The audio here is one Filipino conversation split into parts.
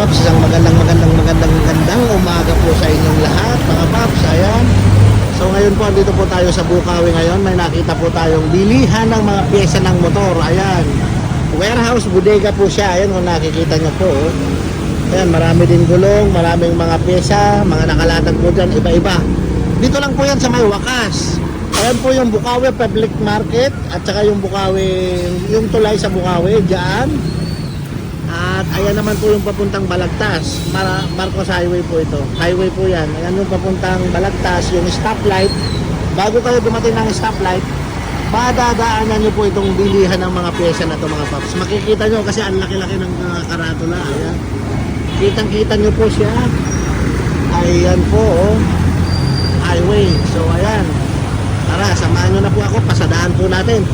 Paps, isang magandang magandang magandang umaga po sa inyong lahat mga paps, ayan. So ngayon po, andito po tayo sa Bukawi ngayon, may nakita po tayong bilihan ng mga pyesa ng motor, ayan. Warehouse, bodega po siya, ayan kung nakikita nyo po. oh. Ayan, marami din gulong, maraming mga pyesa, mga nakalatag po dyan, iba-iba. Dito lang po yan sa may wakas. Ayan po yung Bukawi Public Market at saka yung Bukawi, yung tulay sa Bukawi, dyan. At ayan naman po yung papuntang Balagtas. Mar Marcos Highway po ito. Highway po yan. Ayan yung papuntang Balagtas, yung stoplight. Bago kayo dumating ng stoplight, madadaanan nyo po itong bilihan ng mga pyesa na to mga paps. Makikita nyo kasi ang laki-laki ng mga karatula. Ayan. Kitang-kita nyo po siya. Ayan po, oh. Highway. So, ayan. Tara, samahan nyo na po ako. Pasadaan po natin.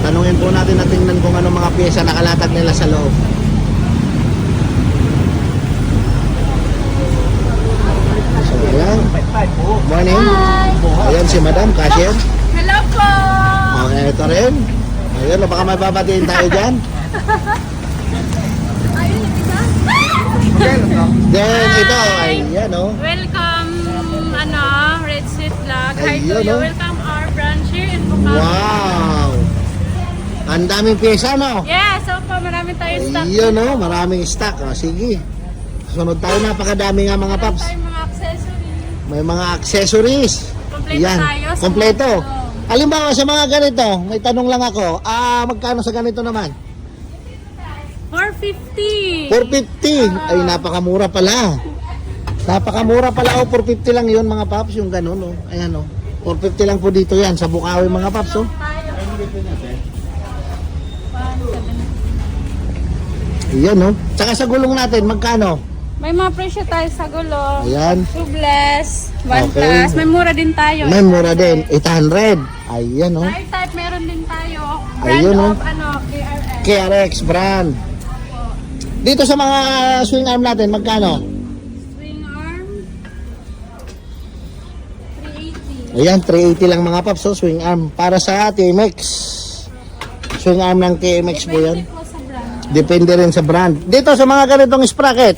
Tanungin po natin na tingnan kung ano mga pyesa nakalatag nila sa loob. So, ayan. Morning. Ayan si Madam, cashier. Hello po! Okay, ito rin. Ayan, baka may babatiin tayo dyan. Ayun. Then, You. oh. Welcome our branch here in Bukawi. Wow! Ang daming pyesa, no? Yes, so po, marami tayong stock. Ayun, oh, maraming stock. O, sige. Sunod tayo, napakadami nga mga Meron paps. tayong mga accessories. May mga accessories. Kompleto tayo sa Kompleto. ano. Halimbawa sa mga ganito, may tanong lang ako. Ah, magkano sa ganito naman? 450. 450. Ay, napakamura pala. Napakamura pala. Oh, 450 lang 'yon mga paps, yung ganun oh. Ayan oh. 450 lang po dito 'yan sa Bukawi mga paps oh. Ayan oh. Tsaka sa gulong natin, magkano? May mga presyo tayo sa gulong. Ayan. Tubeless, One Okay. Plus. May mura din tayo. May mura din, 800. Ayan oh. Tire type meron din tayo. Brand Ayun, oh. of ano, KRS. KRX brand. Dito sa mga swing arm natin, magkano? Ayan, 380 lang mga paps, oh, swing arm. Para sa TMX. Swing arm ng TMX po yan. Depende rin sa brand. Dito sa mga ganitong sprocket,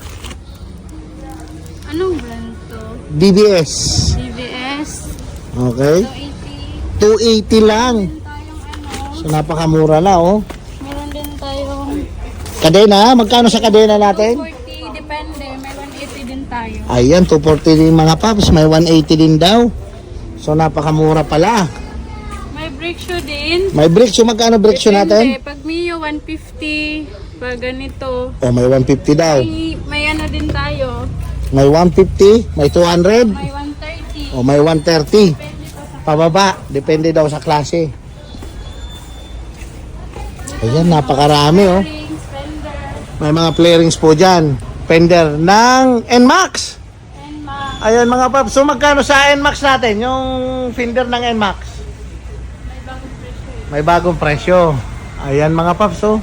Anong brand to? DBS. DBS. Okay? 280. 280 lang. Ano. So napakamura na, oh. Meron din tayong Kadena, magkano sa kadena natin? 240. Depende. May 180 din tayo. Ayan, 240 din mga paps. May 180 din daw. So napakamura pala. May brake shoe din. May brake shoe, magkano brake shoe natin? Pag Mio, 150. Pag ganito. Oh, may 150 daw. May, may ano din tayo. May 150, may 200, May 130. o may 130. Depende Pababa, depende daw sa klase. Ayan, napakarami oh. May mga flarings po dyan. Fender ng NMAX. Ayan mga paps. So magkano sa NMAX natin? Yung fender ng NMAX? may bagong presyo. May bagong presyo. Ayan mga paps oh.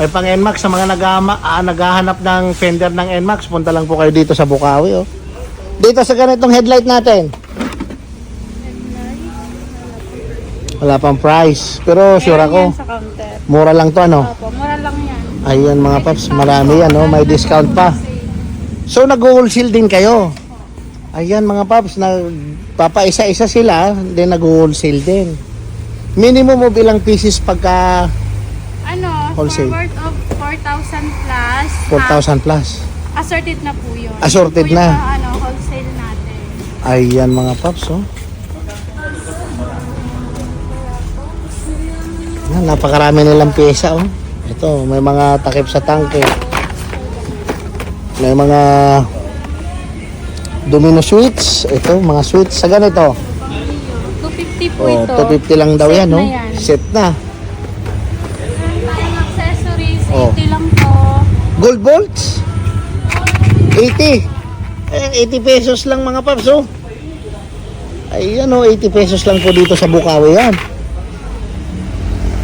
May pang NMAX sa mga nagama, ah, naghahanap ng fender ng NMAX. Punta lang po kayo dito sa Bukawi oh. Dito sa ganitong headlight natin. Wala pang price. Pero sure ako. Mura lang to ano. Opo, mura lang yan. Ayan mga paps, marami yan oh. May discount pa. So nag-wholesale din kayo. Ayan mga paps, nagpapaisa-isa sila, then nag-wholesale din. Minimum of ilang pieces pagka Ano, Wholesale. worth of 4,000 plus. 4,000 plus. ah, assorted na po yun. Assorted po na. yung, ano, wholesale natin. Ayan mga paps, oh. Yan, napakarami nilang pyesa, oh. Ito, may mga takip sa tangke. May mga domino switch. Ito, mga switch sa ganito. 250 po Oh, ito. 250 lang daw Set yan, no? yan. Set na. Tayong accessories, Oh. 80 lang po. Gold bolts? 80. Eh, 80 pesos lang mga paps, oh. Ayan, oh, 80 pesos lang po dito sa Bukawi yan.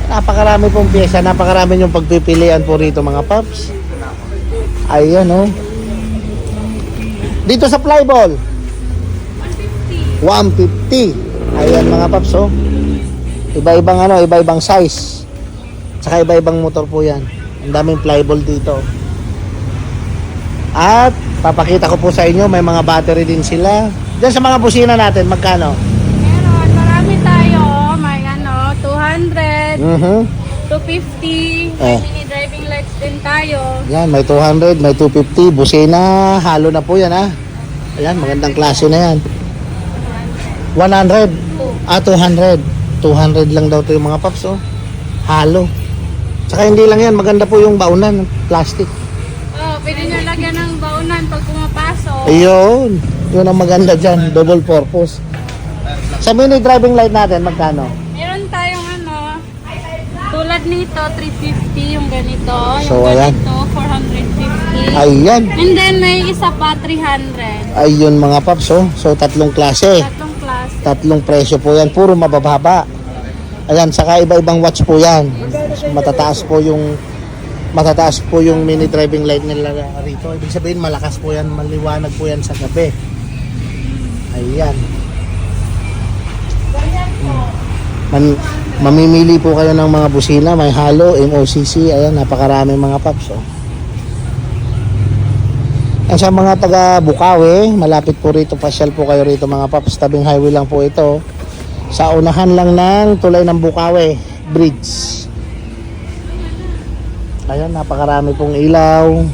Napakarami pong pyesa, napakarami yung pagpipilian po rito mga paps. Ayan, oh. Dito sa flyball, 150. 150. Ayan mga paps, oh. Iba-ibang ano, iba-ibang size. Tsaka iba-ibang motor po yan. Ang daming flyball dito. At papakita ko po sa inyo, may mga battery din sila. Diyan sa mga busina natin, magkano? Meron, marami tayo. May ano, 200, Mhm. 250. Oh. Tayo. Yan, may 200, may 250. Busina, halo na po yan ha. Ayan, magandang klase na yan. 100. Ah, 200. 200 lang daw to yung mga paps, oh. Halo. Tsaka hindi lang yan, maganda po yung baunan, plastic. Oh, pwede nyo lagyan ng baunan pag pumapasok. Ayun. Yun ang maganda dyan, double purpose. Sa mini driving light natin, magkano? Meron tayong ano, tulad nito, 350 yung ganito. Yung So, ayan. ganito, 450. Ayan. And then may isa pa, 300. Ayun mga paps, oh. So, tatlong klase. Tatlong class. Tatlong presyo po yan, puro mabababa. Ayan, saka iba-ibang watch po yan. Matataas po yung matataas po yung mini driving light nila rito. Ibig sabihin malakas po yan, maliwanag po yan sa gabi. Ayan. Man, mamimili po kayo ng mga busina, may halo, MOCC, ayan, napakarami mga paps. Oh. Ang sa mga taga Bukawi, malapit po rito, pasyal po kayo rito mga paps, tabing highway lang po ito. Sa unahan lang ng tulay ng Bukawi Bridge. Ayan, napakarami pong ilaw.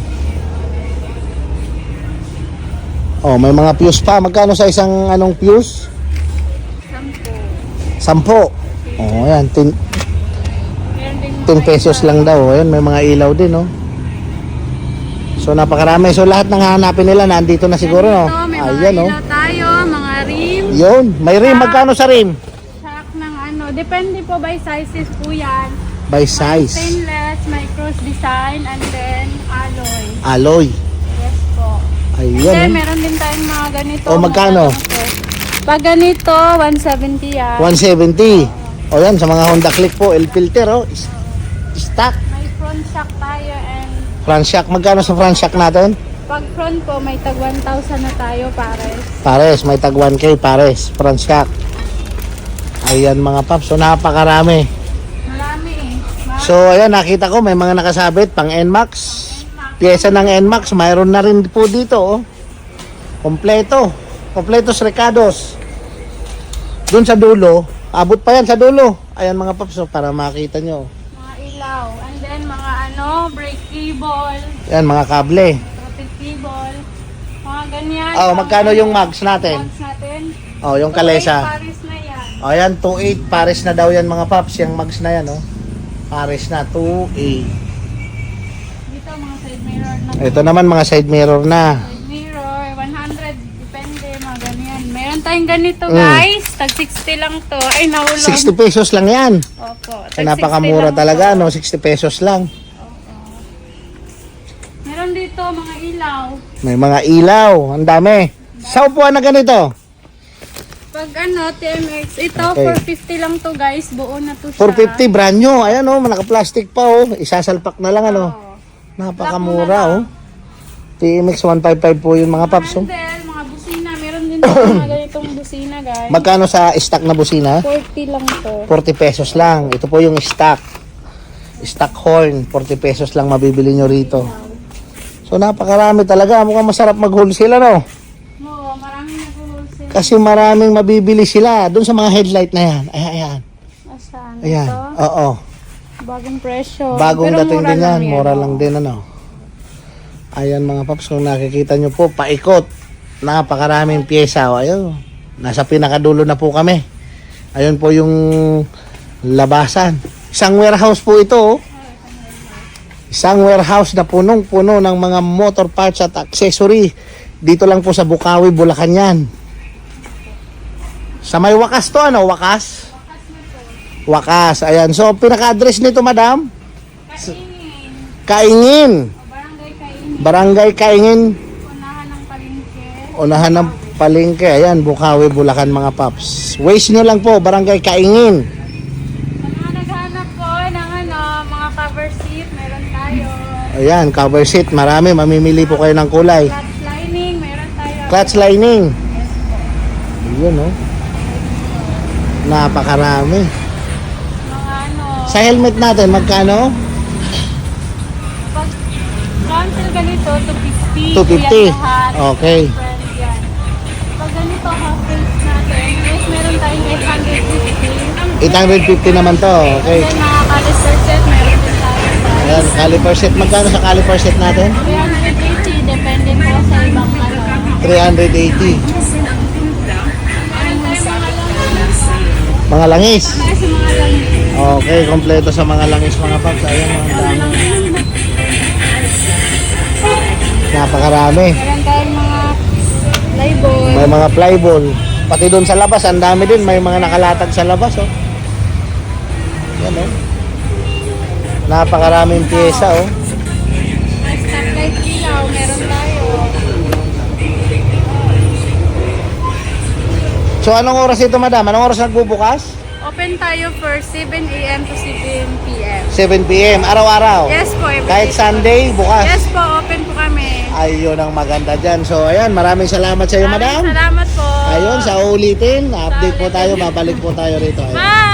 Oh, may mga fuse pa. Magkano sa isang anong fuse? Sampo. Sampo. Oh, ayan, 10, Meron din 10 pesos lang daw. Ayan, may mga ilaw din, oh. So, napakarami. So, lahat ng hahanapin nila, nandito na siguro, no? Ganito, may mga Ayan, oh. ilaw tayo, mga rim, Yun, may rim. Magkano sa rim? shock ng ano. Depende po by sizes po yan. By size. Stainless, may cross design, and then alloy. Alloy. Yes po. And then, Ayan. oh. meron din tayong mga ganito. O, magkano? mga. Pag ganito, 170 yan. 170. O yan, sa mga Honda Click po, L-filter, oh. is- Stock. May front shock tayo and Front shock. Magkano sa front shock natin? pag front po, may tag 1,000 na tayo pares. Pares, may tag 1K, pares. Front shock. Ayan mga paps. So, napakarami. Marami eh. So, ayan, nakita ko, may mga nakasabit, pang NMAX. Pyesa ng NMAX, mayroon na rin po dito, oh. Kompleto. Kompletos recados. Doon sa dulo, abot pa yan sa dulo. Ayan mga paps, oh, para makita nyo. mga ilaw. And then, mga ano, brake cable, Ayan, mga kable. protect cable, mga ganyan. Oh, magkano yung mags natin? Mags natin? Oh, yung kalesa. Paris na yan. Oh, ayan, 2.8. Pares na daw yan mga paps. Yung mags na yan, oh. Pares na, 2.8. Dito, mga side mirror na. Ito naman mga side mirror na. Side mirror, 100, depende, mga ganyan. Meron tayong ganito, Mm. guys. Tag 60 lang to. Ay, nahulog. 60 pesos lang yan. Opo. Tag 60 napakamura lang talaga, to. no? 60 pesos lang. Meron dito, mga ilaw. May mga ilaw. Ang dami. Sa upuan na ganito. Pag ano, TMX, ito, Okay. 450 lang to, guys. Buo na to siya. 450, brand new. Ayan, oh. Naka-plastic pa, oh. Isasalpak na lang, ano. Oo. Napakamura, oh. TMX 155 po yun, mga paps, oh. Handle, mga busina. Meron din dito mga ganitong busina, guys. Magkano sa stock na busina? 40 lang to. 40 pesos lang. Ito po yung stock. Stock horn. 40 pesos lang mabibili nyo rito. So napakarami talaga. Mukhang masarap mag-wholesale ano. Oo, maraming nag-wholesale. Kasi maraming mabibili sila. Doon sa mga headlight na yan. Ayan, ayan. Asan? Ayan. Ito, Oo. bagong presyo. Bagong Pero dating din yan. Mura lang din ano. Ayan mga paps. Kung nakikita nyo po, paikot. Napakaraming pyesa. O, ayun. Nasa pinakadulo na po kami. Ayun po yung labasan. Isang warehouse po ito. oh. Isang warehouse na punong-puno ng mga motor parts at accessory. Dito lang po sa Bukawi, Bulacan yan. Sa may wakas to, ano? Wakas? Wakas. Ayan. So, pinaka-address nito, madam? Kaingin. Kaingin. Barangay Kaingin. Barangay Kaingin. Unahan ng palengke. Ayan, Bukawi, Bulacan, mga paps. Waste nyo lang po, Barangay Kaingin. Mga naghanap po ng ano, mga cover seat, meron tayo. Ayan, cover seat. Marami. Mamimili po kayo ng kulay. Clutch lining, meron tayo. Clutch lining. Yes po. Ayan, oh. Napakarami. Mga ano, Sa helmet natin, magkano? Cancel ganito, 250. 250. Yan lahat. Okay. Yan. Pag ganito, half natin, yes, meron tayong 850. 850 naman to. Okay. And then mga caliper set, meron din tayo. Ayan, caliper set. Magkano sa caliper set natin? 380, depende po sa ibang ano. 380. Meron tayong mga lang. Mga langis. Mga lang. Okay, kompleto sa mga langis mga paps. Ayan, mga dami. Napakarami. Meron tayong mga label. May mga flyball. Pati doon sa labas, ang dami din. May mga nakalatag sa labas, oh. Yan, oh. Napakaraming pyesa, oh. May stoplight ilaw, meron tayo. So, anong oras ito, madam? Anong oras nagbubukas? Open tayo for 7 a.m. to 7 p.m. 7 p.m. Araw-araw. Yes po, every Kahit day. Sunday, bukas. Yes po, open po kami. Ayun ang maganda dyan. So, ayan, maraming salamat sa iyo, Maraming madam. Salamat po. Ayun, sa ulitin, update po tayo, babalik po tayo rito. Ayun. Bye!